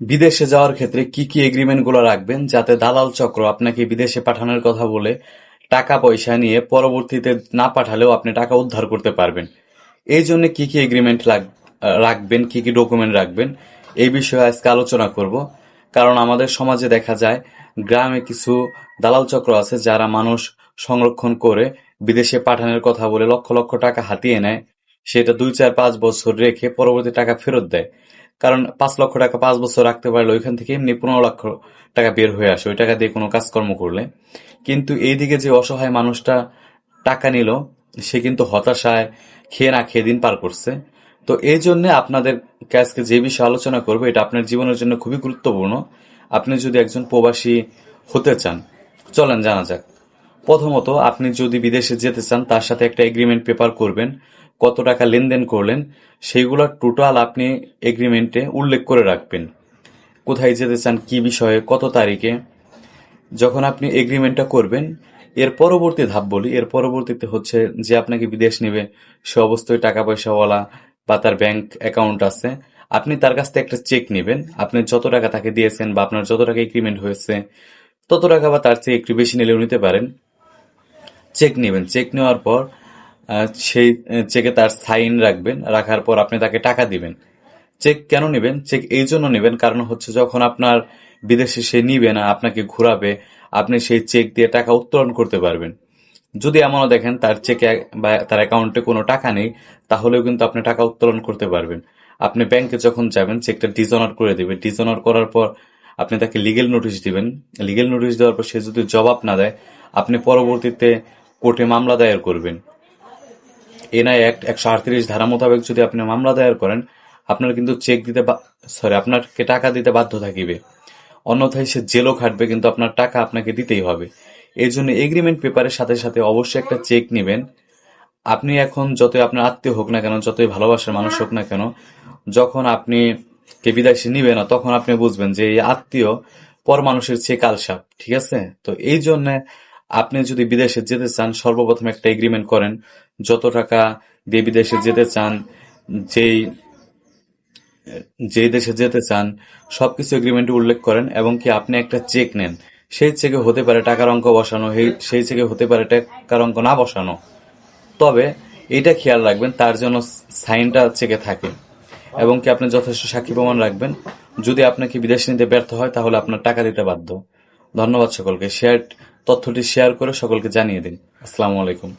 বিদেশে যাওয়ার ক্ষেত্রে কি কি এগ্রিমেন্টগুলো রাখবেন যাতে দালাল চক্র আপনাকে বিদেশে পাঠানোর কথা বলে টাকা পয়সা নিয়ে পরবর্তীতে না পাঠালেও আপনি টাকা উদ্ধার করতে পারবেন? এই জন্য কি কি এগ্রিমেন্ট রাখবেন, কি কি ডকুমেন্ট রাখবেন, এই বিষয়ে আজকে আলোচনা করব। কারণ আমাদের সমাজে দেখা যায়, গ্রামে কিছু দালাল চক্র আছে যারা মানুষ সংরক্ষণ করে বিদেশে পাঠানোর কথা বলে লক্ষ লক্ষ টাকা হাতিয়ে নেয়। সেটা দুই চার পাঁচ বছর রেখে পরবর্তী টাকা ফেরত দেয়। কারণ পাঁচ লক্ষ টাকা পাঁচ বছর রাখতে পারলে ওইখান থেকে এমনি পনেরো লক্ষ টাকা বের হয়ে আসে ওই টাকা দিয়ে কোনো কাজকর্ম করলে। কিন্তু এইদিকে যে অসহায় মানুষটা টাকা নিল, সে কিন্তু হতাশায় খেয়ে না খেয়ে দিন পার করছে। তো এই জন্য আপনাদের আজকে যে বিষয়ে আলোচনা করব, এটা আপনার জীবনের জন্য খুবই গুরুত্বপূর্ণ। আপনি যদি একজন প্রবাসী হতে চান, চলেন জানা যাক। প্রথমত আপনি যদি বিদেশে যেতে চান, তার সাথে একটা এগ্রিমেন্ট পেপার করবেন। কত টাকা লেনদেন করলেন, সেইগুলো টোটাল আপনি এগ্রিমেন্টে উল্লেখ করে রাখবেন। কোথায় যেতে চান, কি বিষয়ে, কত তারিখে? যখন আপনি এগ্রিমেন্টটা করবেন, এর পরবর্তী ধাপ বলি, এর পরবর্তীতে হচ্ছে যে আপনাকে বিদেশ নেবে, সে অবস্থায় টাকা পয়সাওয়ালা বা তার ব্যাংক অ্যাকাউন্ট আছে, আপনি তার কাছ থেকে একটা চেক নেবেন, আপনি যত টাকা তাকে দিয়েছেন বা আপনার যত টাকা এগ্রিমেন্ট হয়েছে, তত টাকা বা তার চেয়ে একটু বেশি নিলেও নিতে পারেন। চেক নেবেন চেক নেওয়ার পর সেই চেকে তার সাইন রাখবেন, রাখার পর আপনি তাকে টাকা দিবেন। চেক কেন নেবেন? চেক এই জন্য নেবেন, কারণ হচ্ছে যখন আপনার বিদেশে সে নিবে না, আপনাকে ঘোরাবে, আপনি সেই চেক দিয়ে টাকা উত্তোলন করতে পারবেন। যদি এমনও দেখেন তার চেকে বা তার অ্যাকাউন্টে কোনো টাকা নেই, তাহলেও কিন্তু আপনি টাকা উত্তোলন করতে পারবেন। আপনি ব্যাংকে যখন যাবেন, চেকটা ডিজনার করে দিবে। ডিজনার করার পর আপনি তাকে লিগেল নোটিশ দিবেন। লিগেল নোটিশ দেওয়ার পর সে যদি জবাব না দেয়, আপনি পরবর্তীতে কোর্টে মামলা দায়ের করবেন। এনআই অ্যাক্ট একশো আটত্রিশ ধারা মোতাবেক যদি আপনি মামলা দায়ের করেন, আপনার কিন্তু চেক দিতে সরি আপনাকে টাকা দিতে বাধ্য থাকিবে। অন্যথায় সে জেলও খাটবে, কিন্তু আপনার টাকা আপনাকে দিতেই হবে। এই জন্য এগ্রিমেন্ট পেপারের সাথে সাথে অবশ্যই একটা চেক নেবেন। আপনি এখন যতই আপনার আত্মীয় হোক না কেন, যতই ভালোবাসার মানুষ হোক না কেন, যখন আপনি কে বিদেশে নিবে না, তখন আপনি বুঝবেন যে এই আত্মীয় পর মানুষের চেয়ে কালসাপ, ঠিক আছে? তো এই জন্য আপনি যদি বিদেশে যেতে চান, সর্বপ্রথম একটা এগ্রিমেন্ট করেন, যত টাকা দিয়ে বিদেশে যেতে চান, যেই যে দেশে যেতে চান, সবকিছু এগ্রিমেন্টে উল্লেখ করেন এবং কি আপনি একটা চেক নেন। সেই চেকে হতে পারে টাকার অঙ্ক বসানো, সেই- চেকে হতে পারে টাকার অঙ্ক না বসানো। তবে এটা খেয়াল রাখবেন, তার জন্য সাইনটা চেকে থাকে এবং কি আপনি যথেষ্ট সাক্ষী প্রমাণ রাখবেন। যদি আপনাকে বিদেশে নিতে ব্যর্থ হয়, তাহলে আপনার টাকা দিতে বাধ্য। ধন্যবাদ সকলকে। শেয়ার তথ্যটি শেয়ার করে সকলকে জানিয়ে দিন। আসসালামু আলাইকুম।